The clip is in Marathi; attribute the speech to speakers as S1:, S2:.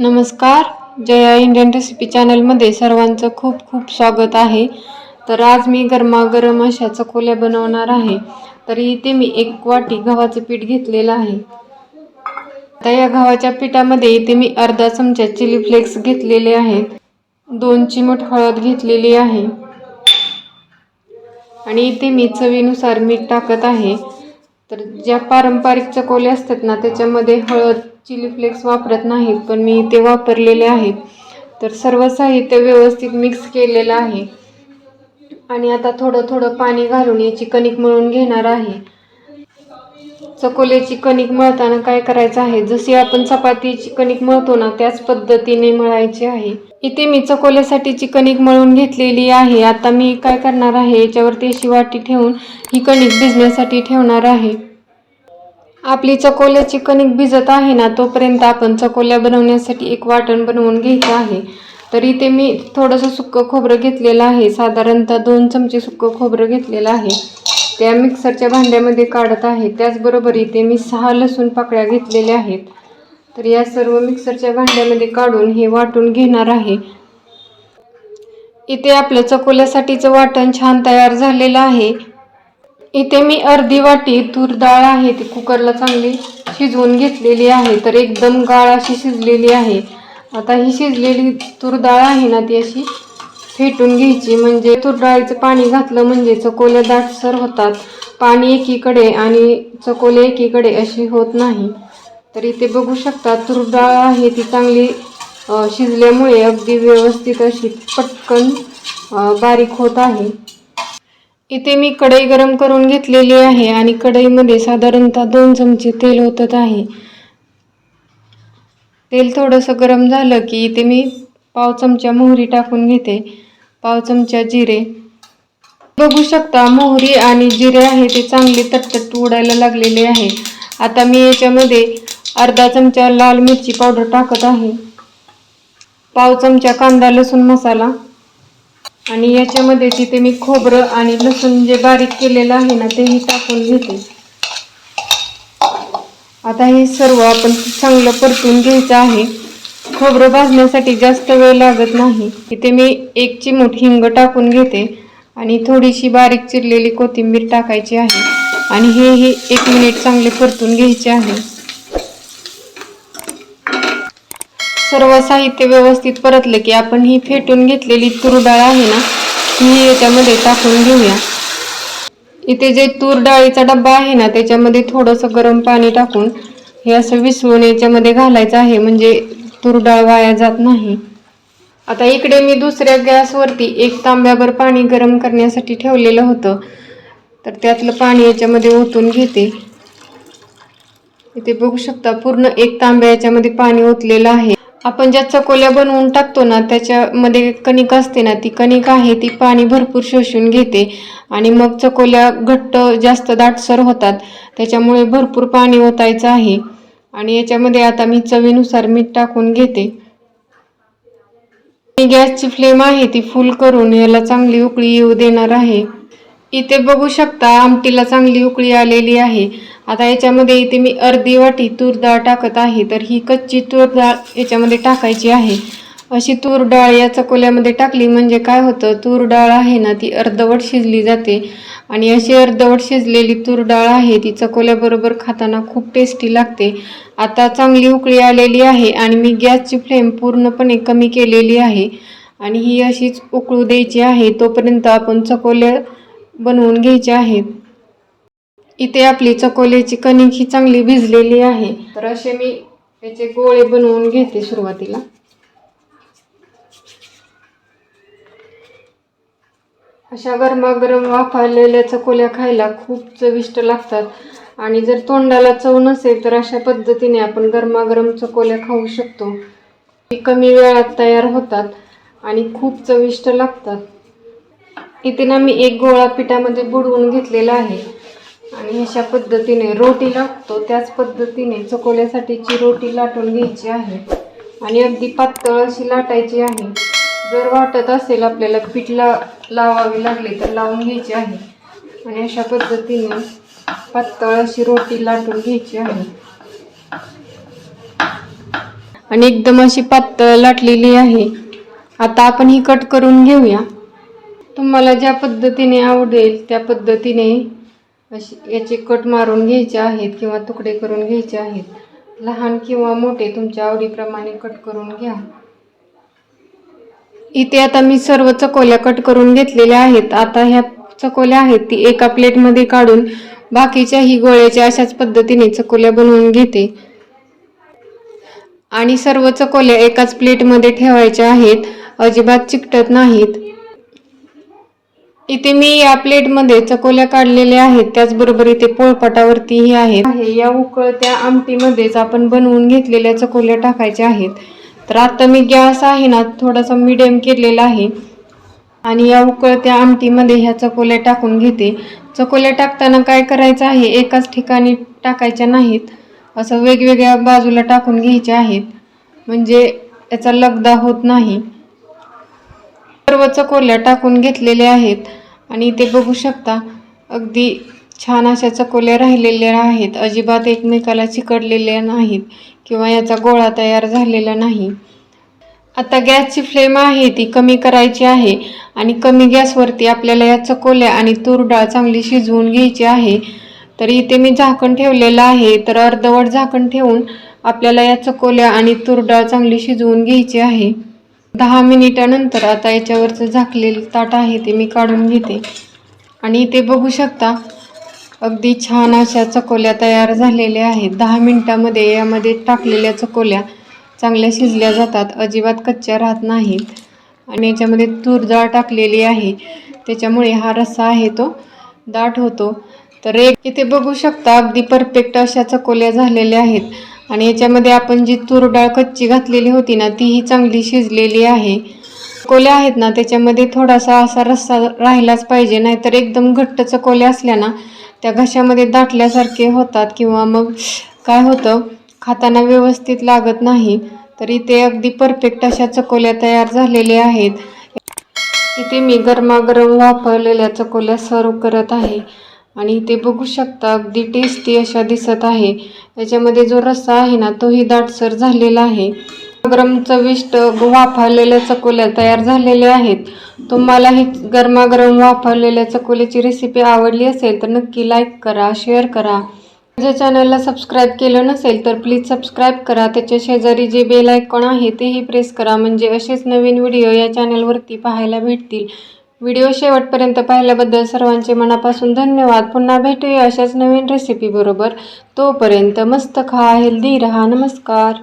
S1: नमस्कार. जया इंडियन रेसिपी चॅनलमध्ये सर्वांचं खूप खूप स्वागत आहे. तर आज मी गरमागरम अशा चकोल्या बनवणार आहे. तर इथे मी एक वाटी गव्हाचं पीठ घेतलेलं आहे. आता या गव्हाच्या पिठामध्ये इथे मी अर्धा चमचा चिली फ्लेक्स घेतलेले आहेत. दोन चिमट हळद घेतलेली आहे. आणि इथे मी चवीनुसार मीठ टाकत आहे. तर ज्या पारंपरिक चकोल्या असतात ना त्याच्यामध्ये हळद चिली फ्लेक्स वापरत नाहीत पण मी ते वापरलेले आहेत. तर सर्व साहित्य व्यवस्थित मिक्स केलेलं आहे. आणि आता थोडं थोडं पाणी घालून याची कणिक मळून घेणार आहे. चकोल्याची कणिक मळताना काय करायचं आहे? जशी आपण चपातीची कणिक मळतो ना त्याच पद्धतीने मळायची आहे. इथे मी चकोल्यासाठीची कणिक मळून घेतलेली आहे. आता मी काय करणार आहे? याच्यावरती अशी वाटी ठेवून ही कणिक भिजण्यासाठी ठेवणार आहे. आपली चकोल्याची कणिक भिजत आहे ना तोपर्यंत आपण चकोल्या बनवण्यासाठी एक वाटण बनवून घ्यायचं आहे. तर इथे मी थोडंसं सुक्कं खोबरं घेतलेलं आहे. साधारणतः दोन चमचे सुक्कं खोबरं घेतलेलं आहे. त्या मिक्सरच्या भांड्यामध्ये काढत आहे. त्याचबरोबर इथे मी सहा लसूण पाकळ्या घेतलेल्या आहेत. तर या सर्व मिक्सरच्या भांड्यामध्ये काढून हे वाटून घेणार आहे. इथे आपलं चकोल्यासाठीचं वाटण छान तयार झालेलं आहे. इथे मी अर्धी वाटी तूर डाळ आहे ती कुकरला चांगली शिजवून घेतलेली आहे. तर एकदम गाळ अशी शिजलेली आहे. आता ही शिजलेली तूर डाळ आहे ना ती अशी फेटून घ्यायची. म्हणजे तुरडाळीचं पाणी घातलं म्हणजे चकोल्या दाटसर होतात. पाणी एकीकडे आणि चकोले एकीकडे अशी होत नाही. तर इथे बघू शकता तुरडाळ आहे ती चांगली शिजल्यामुळे अगदी व्यवस्थित अशी पटकन बारीक होत आहे. इथे मी कढई गरम करून घेतलेली आहे आणि कढईमध्ये साधारणतः दोन चमचे तेल ओतत आहे. तेल थोडंसं गरम झालं की इथे मी पाव चमचा मोहरी टाकून घेते. पाव चमचा जिरे. बघू शकता मोहरी आणि जिरे आहे ते चांगले तटतट उडायला लागलेले आहे. आता मी याच्यामध्ये अर्धा चमचा लाल मिरची पावडर टाकत आहे. पाव चमचा कांदा लसूण मसाला. आणि याच्यामध्ये तिथे मी खोबरं आणि लसूण जे बारीक केलेलं आहे ना तेही टाकून घेते. आता हे सर्व आपण चांगलं परतून घ्यायचं आहे. खोबरं भाजण्यासाठी जास्त वेळ लागत नाही. इथे मी एक चिमूट हिंग टाकून घेते आणि थोडीशी बारीक चिरलेली कोथिंबीर टाकायची आहे आणि हे हे एक मिनिट चांगले परतून घ्यायचे आहे. सर्व साहित्य व्यवस्थित परतले की आपण ही फेटून घेतलेली तूर डाळ आहे ना ही याच्यामध्ये टाकून घेऊया. इथे जे तूर डाळीचा डब्बा आहे ना त्याच्यामध्ये थोडंसं गरम पाणी टाकून हे असं विसळून याच्यामध्ये घालायचं आहे. म्हणजे तूर डाळ वाया जात नाही. आता इकडे मी दुसऱ्या गॅसवरती एक तांब्याभर पाणी गरम करण्यासाठी ठेवलेलं होतं. तर त्यातलं पाणी याच्यामध्ये ओतून घेते. इथे बघू शकता पूर्ण एक तांब्या याच्यामध्ये पाणी ओतलेलं आहे. आपण ज्या चकोल्या बनवून टाकतो ना त्याच्यामध्ये कणिक असते ना ती कणिक आहे ती पाणी भरपूर शोषून घेते. आणि मग चकोल्या घट्ट जास्त दाटसर होतात. त्याच्यामुळे भरपूर पाणी ओतायचं आहे. आणि याच्यामध्ये आता मी चवीनुसार मीठ टाकून घेते. मी गॅसची फ्लेम आहे ती फुल करून याला चांगली उकळी येऊ देणार आहे. इथे बघू शकता आमटीला चांगली उकळी आलेली आहे. आता याच्यामध्ये इथे मी अर्धी वाटी तूर डाळ टाकत आहे तर ही कच्ची तूर डाळ याच्यामध्ये टाकायची आहे. अशी तूर डाळ या चकोल्यामध्ये टाकली म्हणजे काय होतं? तूर डाळ आहे ना ती अर्धवट शिजली जाते. आणि अशी अर्धवट शिजलेली तूर डाळ आहे ती चकोल्याबरोबर खाताना खूप टेस्टी लागते. आता चांगली उकळी आलेली आहे आणि मी गॅसची फ्लेम पूर्णपणे कमी केलेली आहे. आणि ही अशीच उकळू द्यायची आहे तोपर्यंत आपण चकोल्या बनवून घ्यायचे आहेत. इथे आपली चकोल्याची कणिक ही चांगली भिजलेली आहे. तर असे मी त्याचे गोळे बनवून घेते सुरुवातीला. अशा गरमागरम वाफाळलेल्या चकोल्या खायला खूप चविष्ट लागतात. आणि जर तोंडाला चव नसेल तर अशा पद्धतीने आपण गरमागरम चकोल्या खाऊ शकतो. ती कमी वेळात तयार होतात आणि खूप चविष्ट लागतात. इथे ना मी एक गोळा पिठामध्ये बुडवून घेतलेला आहे. आणि अशा पद्धतीने रोटी लाटतो त्याच पद्धतीने चकोल्यासाठीची रोटी लाटून घ्यायची आहे. आणि अगदी पातळ अशी लाटायची आहे. जर वाटत असेल आपल्याला पीठ ला लावावी लागली तर लावून घ्यायची आहे. आणि अशा पद्धतीने पातळ अशी रोटी लाटून घ्यायची आहे. आणि एकदम अशी पातळ लाटलेली आहे. आता आपण ही कट करून घेऊया. तुम्हाला ज्या पद्धतीने आवडेल त्या पद्धतीने अशी याचे कट मारून घ्यायचे आहेत किंवा तुकडे करून घ्यायचे आहेत. लहान किंवा मोठे तुमच्या आवडीप्रमाणे कट करून घ्या. इथे आता मी सर्व चकोल्या कट करून घेतलेल्या आहेत. आता ह्या चकोल्या आहेत ती एका प्लेटमध्ये काढून बाकीच्याही गोळ्याच्या अशाच पद्धतीने चकोल्या बनवून घेते. आणि सर्व चकोल्या एकाच प्लेटमध्ये ठेवायच्या आहेत अजिबात चिकटत नाहीत. इथे मी या प्लेटमध्ये चकोल्या काढलेल्या आहेत त्याचबरोबर इथे पोळपाटावरतीही आहेत. या उकळत्या आमटीमध्येच आपण बनवून घेतलेल्या चकोल्या टाकायच्या आहेत. तर आता मी गॅस आहे ना थोडासा मिडियम केलेला आहे. आणि या उकळत्या आमटीमध्ये ह्या चकोल्या टाकून घेते. चकोल्या टाकताना काय करायचं आहे एकाच ठिकाणी टाकायच्या नाहीत. असं वेगवेगळ्या बाजूला टाकून घ्यायच्या आहेत. म्हणजे याचा लगदा होत नाही. सर्व चकोल्या टाकून घेतलेल्या आहेत. आणि ते बघू शकता अगदी छान अशा चकोल्या राहिलेल्या आहेत. अजिबात एकमेकाला चिकडलेल्या नाहीत किंवा याचा गोळा तयार झालेला नाही. आता गॅसची फ्लेम आहे ती कमी करायची आहे आणि कमी गॅसवरती आपल्याला या चकोल्या आणि तूर डाळ चांगली शिजवून घ्यायची आहे. तर इथे मी झाकण ठेवलेलं आहे. तर अर्धवट झाकण ठेवून आपल्याला या चकोल्या आणि तूर डाळ चांगली शिजवून घ्यायची आहे. दहा मिनिटानंतर आता याच्यावरचं झाकलेलं ताट आहे ते मी काढून घेते. आणि इथे बघू शकता अगदी छान अशा चकोल्या तयार झालेल्या आहेत. दहा मिनटामध्ये यामध्ये टाकलेल्या चकोल्या चांगल्या शिजल्या जातात. अजिबात कच्च्या राहत नाहीत. आणि याच्यामध्ये तूर डाळ टाकलेली आहे. त्याच्यामुळे हा रस्सा आहे तो दाट होतो. तर एक इथे बघू शकता अगदी परफेक्ट अशा चकोल्या झालेल्या आहेत. आणि याच्यामध्ये आपण जी तूर डाळ कच्ची घातलेली होती ना तीही चांगली शिजलेली आहे. चकोल्या आहेत ना त्याच्यामध्ये थोडासा असा रस्सा राहिलाच पाहिजे. नाहीतर एकदम घट्ट चकोल्या असल्या ना त्या घशामध्ये दाटल्यासारखे होतात किंवा मग काय होतं खाताना व्यवस्थित लागत नाही तर इथे अगदी परफेक्ट अशा चकोल्या तयार झालेल्या आहेत. इथे मी गरमागरम वापरलेल्या चकोल्या सर्व करत आहे आणि इथे बघू शकता अगदी टेस्टी अशा दिसत आहे. याच्यामध्ये जो रस्सा आहे ना तोही दाटसर झालेला आहे. गरम चविष्ट वाफवलेल्या चकोल्या तयार झालेल्या आहेत. तुम्हाला ही गरमागरम वापरलेल्या चकोलीची रेसिपी आवडली असेल तर नक्की लाईक करा शेअर करा. माझ्या चॅनलला सबस्क्राईब केलं नसेल तर प्लीज सबस्क्राईब करा. त्याच्या शेजारी जे बेल आयकॉन आहे तेही प्रेस करा. म्हणजे असेच नवीन व्हिडिओ या चॅनलवरती पाहायला भेटतील. व्हिडिओ शेवटपर्यंत पाहिल्याबद्दल सर्वांचे मनापासून धन्यवाद. पुन्हा भेटूया अशाच नवीन रेसिपीबरोबर तोपर्यंत मस्त खा हेल्दी रहा. नमस्कार.